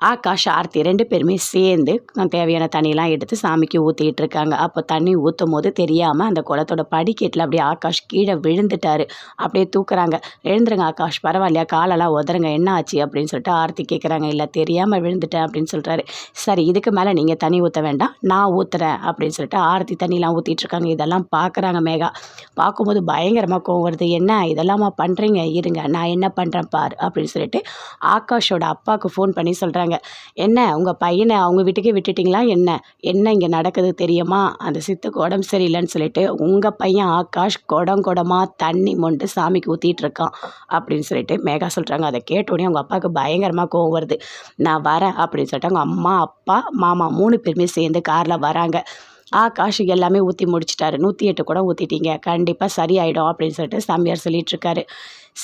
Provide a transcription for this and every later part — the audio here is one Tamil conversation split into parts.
ஆகாஷ் ஆர்த்தி ரெண்டு பேருமே சேர்ந்து தேவையான தண்ணியெலாம் எடுத்து சாமிக்கு ஊற்றிட்டு இருக்காங்க அப்போ தண்ணி ஊற்றும் போது தெரியாமல் அந்த குளத்தோட படிக்கட்டில் அப்படியே ஆகாஷ் கீழே விழுந்துட்டார். அப்படியே தூக்குறாங்க. எழுந்துருங்க ஆகாஷ் பரவாயில்லையா? காலெல்லாம் உதருங்க என்ன ஆச்சு அப்படின்னு சொல்லிட்டு ஆர்த்தி கேட்குறாங்க இல்லை தெரியாமல் விழுந்துட்டேன் அப்படின்னு சொல்கிறாரு சரி இதுக்கு மேலே நீங்கள் தண்ணி ஊற்ற வேண்டாம். நான் ஊற்றுறேன் அப்படின்னு சொல்லிட்டு ஆர்த்தி தண்ணிலாம் ஊற்றிட்டுருக்காங்க இதெல்லாம் பார்க்குறாங்க மேகா. பார்க்கும்போது பயங்கரமாக கோவம் வருது. என்ன? இதெல்லாமா பண்ணுறீங்க இருங்க. நான் என்ன பண்ணுறேன் பார் அப்படின்னு சொல்லிட்டு ஆகாஷோட அப்பாவுக்கு ஃபோன் பண்ணி சொல்கிறாங்க கேட்குறாங்க என்ன உங்கள் பையனை அவங்க வீட்டுக்கே விட்டுட்டிங்களா? என்ன? என்ன இங்கே நடக்குது தெரியுமா? அந்த சித்துக்கு உடம்பு சரியில்லைன்னு சொல்லிட்டு உங்கள் பையன் ஆகாஷ் குடம் குடமாக தண்ணி மொண்டு சாமிக்கு ஊற்றிட்டு இருக்கான் அப்படின்னு சொல்லிட்டு மேகா சொல்கிறாங்க அதை கேட்டோடனே அவங்க அப்பாவுக்கு பயங்கரமாக கோவம் வருது. நான் வரேன் அப்படின்னு சொல்லிட்டு அவங்க அம்மா அப்பா மாமா மூணு பேருமே சேர்ந்து காரில் வராங்க. ஆகாஷ் எல்லாமே ஊற்றி முடிச்சிட்டாரு. நூற்றி எட்டு கூட ஊற்றிட்டீங்க கண்டிப்பாக சரியாயிடும் அப்படின்னு சொல்லிட்டு சாமியார் சொல்லிகிட்ருக்காரு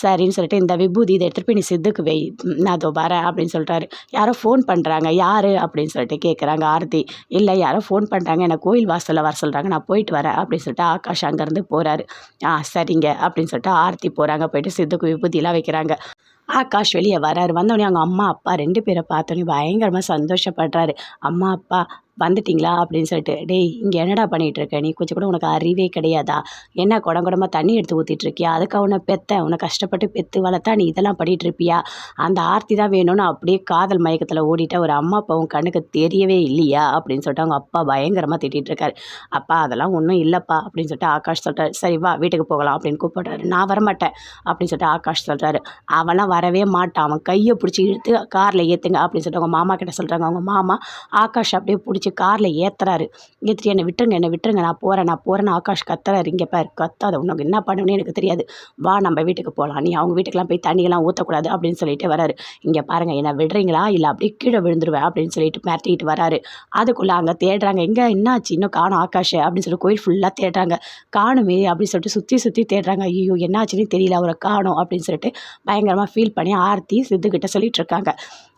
சரின்னு சொல்லிட்டு இந்த விபூதி இதை எடுத்துகிட்டு போய் நீ சித்துக்கு வை. நான் அதோ வரேன் அப்படின்னு சொல்லிட்டாரு யாரோ ஃபோன் பண்ணுறாங்க யார்? அப்படின்னு சொல்லிட்டு கேட்குறாங்க ஆர்த்தி. இல்லை யாரோ ஃபோன் பண்ணுறாங்க என்னை கோயில் வாசலில் வர சொல்கிறாங்க நான் போயிட்டு வரேன் அப்படின்னு சொல்லிட்டு ஆகாஷ் அங்கேருந்து போகிறாரு ஆ சரிங்க அப்படின்னு சொல்லிட்டு ஆர்த்தி போகிறாங்க போயிட்டு சித்துக்கு விபூதியெலாம் வைக்கிறாங்க. ஆகாஷ் வெளியே வராரு. வந்தோடனே அவங்க அம்மா அப்பா ரெண்டு பேரை பார்த்தோன்னே பயங்கரமாக சந்தோஷப்படுறாரு. அம்மா அப்பா வந்துட்டிங்களா? அப்படின்னு சொல்லிட்டு டேய் இங்கே என்னடா பண்ணிகிட்டு இருக்க நீ கொஞ்சம் கூட உனக்கு அறிவே கிடையாதா? என்ன குடம் குடமாக தண்ணி எடுத்து ஊற்றிட்டுருக்கியா அதுக்காக அதுக்கு அவனை பெத்த உன்னை கஷ்டப்பட்டு பெற்று வளர்த்தா நீ இதெல்லாம் பண்ணிகிட்டு இருப்பியா? அந்த ஆர்த்தி தான் வேணும்னு அப்படியே காதல் மயக்கத்தில் ஓடிட்ட ஒரு அம்மா அப்பா உன் கண்ணுக்கு தெரியவே இல்லையா? அப்படின்னு சொல்லிட்டு அவங்க அப்பா பயங்கரமாக திட்டிகிட்ருக்காரு அப்பா அதெல்லாம் ஒன்றும் இல்லைப்பா. அப்படின்னு சொல்லிட்டு ஆகாஷ் சொல்கிறார் சரி வா வீட்டுக்கு போகலாம். அப்படின்னு கூப்பிட்றாரு. நான் வரமாட்டேன். அப்படின்னு சொல்லிட்டு ஆகாஷ் சொல்கிறாரு அவன்லாம் வரவே மாட்டான். அவன் கையை பிடிச்சி இழுத்து காரில் ஏற்றுங்க அப்படின்னு சொல்லிட்டு அவங்க மாமா கிட்ட சொல்கிறாங்க அவங்க மாமா ஆகாஷ் அப்படியே பிடிச்சி பிடிச்சி காரில் ஏற்றுறாரு ஏற்றிட்டு என்னை விட்டுருங்க என்னை விட்டுருங்க நான் போகிறேன் நான் போகிறேன்னு ஆகாஷ் கத்துறாரு. இங்கே பார் கத்தாத உனக்கு என்ன பண்ணணும்னு எனக்கு தெரியாது. வா நம்ம வீட்டுக்கு போகலாம் நீ அவங்க வீட்டுக்கெலாம் போய் தண்ணியெல்லாம் ஊற்றக்கூடாது அப்படின்னு சொல்லிட்டு வராரு. இங்கே பாருங்கள் என்னை விடுறீங்களா? இல்லை அப்படியே கீழே விழுந்துருவேன் அப்படின்னு சொல்லிட்டு மிரட்டிட்டு வராரு. அதுக்குள்ளே அங்கே தேடுறாங்க எங்கே? என்னாச்சு? இன்னும் காணும் ஆகாஷ்? அப்படின்னு சொல்லி கோயில் ஃபுல்லாக தேடுறாங்க. காணுமே அப்படின்னு சொல்லிட்டு சுற்றி சுற்றி தேடுறாங்க. ஐயோ என்னாச்சுன்னு தெரியல அவரை காணும் அப்படின்னு சொல்லிட்டு பயங்கரமாக ஃபீல் பண்ணி ஆர்த்தி சித்துக்கிட்ட சொல்லிட்டு இருக்காங்க.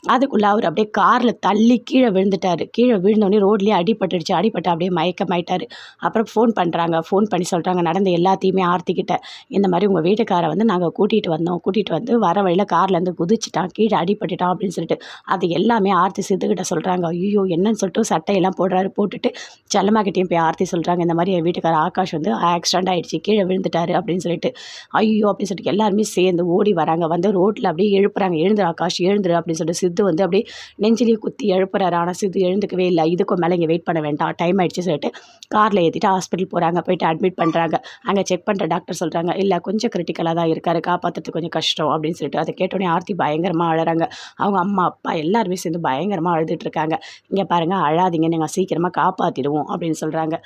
அதுக்குள்ளே அவர் அப்படியே காரில் தள்ளி கீழே விழுந்துட்டார். கீழே விழுந்தோடனே ரோட்லேயே அடிபட்டுடுச்சு. அடிபட்டு அப்படியே மயக்கமாயிட்டார். அப்புறம் ஃபோன் பண்ணுறாங்க ஃபோன் பண்ணி சொல்கிறாங்க நடந்த எல்லாத்தையுமே ஆர்த்திக்கிட்ட. இந்த மாதிரி உங்கள் வீட்டுக்காரை வந்து நாங்கள் கூட்டிகிட்டு வந்தோம். கூட்டிகிட்டு வந்து வர வழியில் கார்லேருந்து குதிச்சிட்டான். கீழே அடிபட்டுட்டான். அப்படின்னு சொல்லிட்டு அது எல்லாமே ஆர்த்தி சித்துக்கிட்ட சொல்கிறாங்க ஐயோ என்னன்னு சொல்லிட்டு சட்டையெல்லாம் போடுறாரு. போட்டுட்டு செல்லமாக்கிட்டையும் போய் ஆர்த்தி சொல்கிறாங்க இந்த மாதிரி என் வீட்டுக்கார ஆகாஷ் வந்து ஆக்சிடென்ட் ஆகிடுச்சு கீழே விழுந்துட்டாரு. அப்படின்னு சொல்லிட்டு ஐயோ அப்படின்னு சொல்லிட்டு எல்லாருமே சேர்ந்து ஓடி வராங்க. வந்து ரோட்டில் அப்படியே எழுப்புறாங்க. எழுந்துரு ஆகாஷ் எழுந்துரு அப்படின்னு சொல்லிட்டு சித்து வந்து அப்படியே நெஞ்சிலேயே குத்தி எழுப்புறாரு ஆனால் சித்து எழுந்துக்கவே இல்லை. இதுக்கும் மேலே இங்கே வெயிட் பண்ண வேண்டாம். டைம் ஆகிடுச்சு சொல்லிட்டு காரில் ஏற்றிட்டு ஹாஸ்பிட்டல் போகிறாங்க போயிட்டு அட்மிட் பண்ணுறாங்க அங்கே செக் பண்ணுற டாக்டர் சொல்கிறாங்க இல்லை கொஞ்சம் கிரிட்டிக்கலாக தான் இருக்காரு. காப்பாற்றுறது கொஞ்சம் கஷ்டம். அப்படின்னு சொல்லிட்டு அதை கேட்டோடனே ஆர்த்தி பயங்கரமாக அழகிறாங்க அவங்க அம்மா அப்பா எல்லாருமே சேர்ந்து பயங்கரமாக அழுதுட்டு இருக்காங்க. இங்கே பாருங்கள் அழாதீங்க. நீங்கள் சீக்கிரமாக காப்பாற்றிடுவோம் அப்படின்னு சொல்கிறாங்க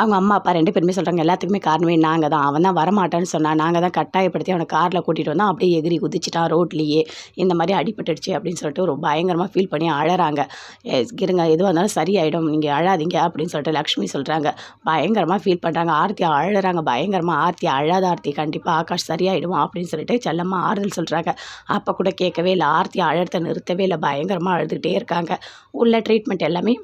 அவங்க அம்மா அப்பா ரெண்டு பேருமே சொல்கிறாங்க எல்லாத்துக்குமே காரணமே நாங்கள் தான். அவன் தான் வரமாட்டான்னு சொன்னான் நாங்கள் தான் கட்டாயப்படுத்தி அவனை காரில் கூட்டிகிட்டு வந்தோம் அப்படியே எகிரி குதிச்சிட்டான் ரோட்லேயே. இந்த மாதிரி அடிபட்டுடுச்சு அப்படின்னு சொல்லிட்டு ஒரு பயங்கரமாக ஃபீல் பண்ணி அழகிறாங்க இருங்க எதுவாக இருந்தாலும் சரியாயிடும். நீங்கள் அழாதீங்க அப்படின்னு சொல்லிட்டு லக்ஷ்மி சொல்கிறாங்க பயங்கரமாக ஃபீல் பண்ணுறாங்க ஆர்த்தி அழகிறாங்க பயங்கரமாக ஆர்த்தி அழாத ஆர்த்தி கண்டிப்பாக ஆகாஷ் சரியாயிடும் அப்படின்னு சொல்லிட்டு செல்லம்மா ஆறுதல் சொல்கிறாங்க அப்போ கூட கேட்கவே இல்லை. ஆர்த்தி அழறத்தை நிறுத்தவே இல்லை. பயங்கரமாக அழுதுகிட்டே இருக்காங்க. உள்ள ட்ரீட்மெண்ட் எல்லாமே